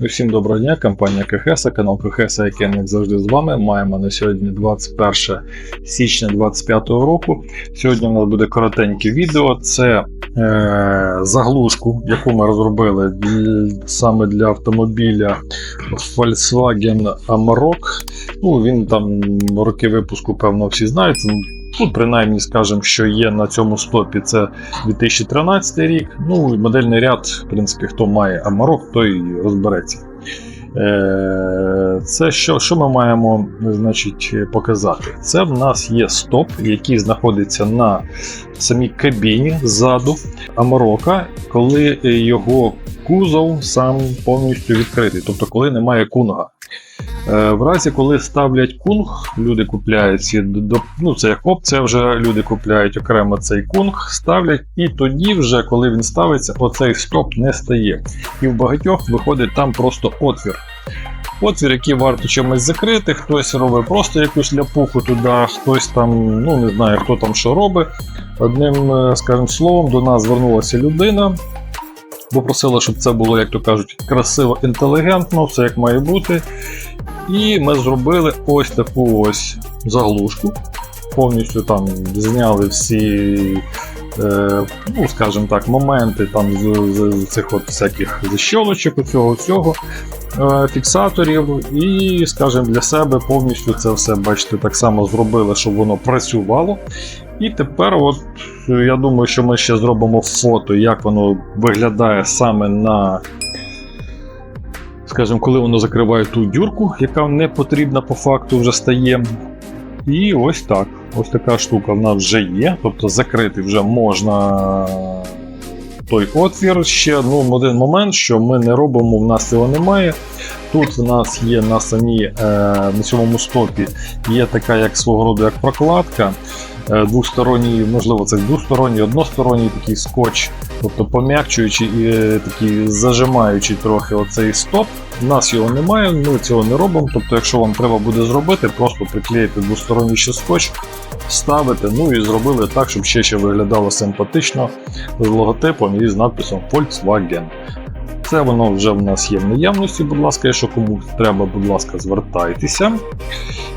Усім доброго дня, компанія КХС, канал КХС, який як завжди з вами. Маємо на сьогодні 21 січня 2025 року. Сьогодні у нас буде коротеньке відео. Це е, заглушку, яку ми розробили саме для автомобіля Volkswagen Amarok. Ну, він там роки випуску, певно, всі знають. Тут, принаймні, скажемо, що є на цьому стопі, це 2013 рік. Ну і модельний ряд, в принципі, хто має Амарок, той розбереться. Е, Це що, що ми маємо значить, показати? Це в нас є стоп, який знаходиться на самій кабіні ззаду Амарока, коли його кузов сам повністю відкритий, тобто коли немає кунга. Е, В разі, коли ставлять кунг, люди купляють ці ну це як опція, вже люди купляють окремо цей кунг, ставлять, і тоді, вже, коли він ставиться, оцей стоп не стає. І в багатьох виходить там просто отвір. Отвір, який варто чимось закрити, хтось робить просто якусь ляпуху туди, хтось там, ну не знаю, хто там що робить. Одним, е, скажімо, словом, до нас звернулася людина, попросила, щоб це було, як то кажуть, красиво, інтелігентно, все як має бути. І ми зробили ось таку ось заглушку. Повністю там зняли всі, е, ну, скажімо так, моменти там з, з, з цих от всяких защолочок, цього всього е, фіксаторів. І, скажімо, для себе повністю це все, бачите, так само зробили, щоб воно працювало. І тепер, от я думаю, що ми ще зробимо фото, як воно виглядає саме на скажімо, коли воно закриває ту дюрку, яка не потрібна по факту вже стає. І ось так. Ось така штука в нас вже є. Тобто закрити вже можна той отвір. Ще ну, один момент, що ми не робимо, в нас цього немає. Тут в нас є на самій е, на цьому стопі є така, як свого роду як прокладка. Е, двосторонній, можливо, це двосторонній, односторонній такий скотч, тобто пом'якчуючи і е, такий зажимаючи трохи оцей стоп. У нас його немає, ми цього не робимо. Тобто, якщо вам треба буде зробити, просто приклеїти двосторонній ще скотч, вставити, ну і зробили так, щоб ще ще виглядало симпатично з логотипом і з надписом Volkswagen. Це воно вже в нас є в наявності, будь ласка, якщо комусь треба, будь ласка, звертайтеся.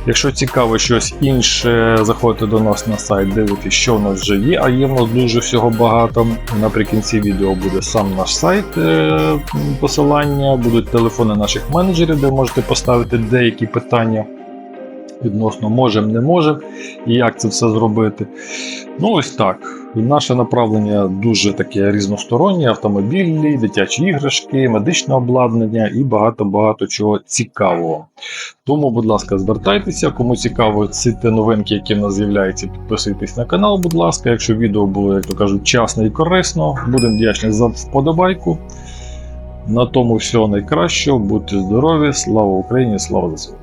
Якщо цікаво щось інше, заходьте до нас на сайт, дивитесь, що в нас вже є, а є в нас дуже всього багато. Наприкінці відео буде сам наш сайт, е, посилання, будуть телефони наших менеджерів, де можете поставити деякі питання відносно можемо, не можемо, і як це все зробити. Ну, ось так. Наше направлення дуже таке різностороннє: автомобілі, дитячі іграшки, медичне обладнання і багато-багато чого цікавого. Тому, будь ласка, звертайтеся, кому цікаво ці ті новинки, які в нас з'являються, підписуйтесь на канал, будь ласка. Якщо відео було, як то кажуть, часно і корисно, будемо вдячні за вподобайку. На тому всього найкращого, будьте здорові, слава Україні, слава ЗСУ!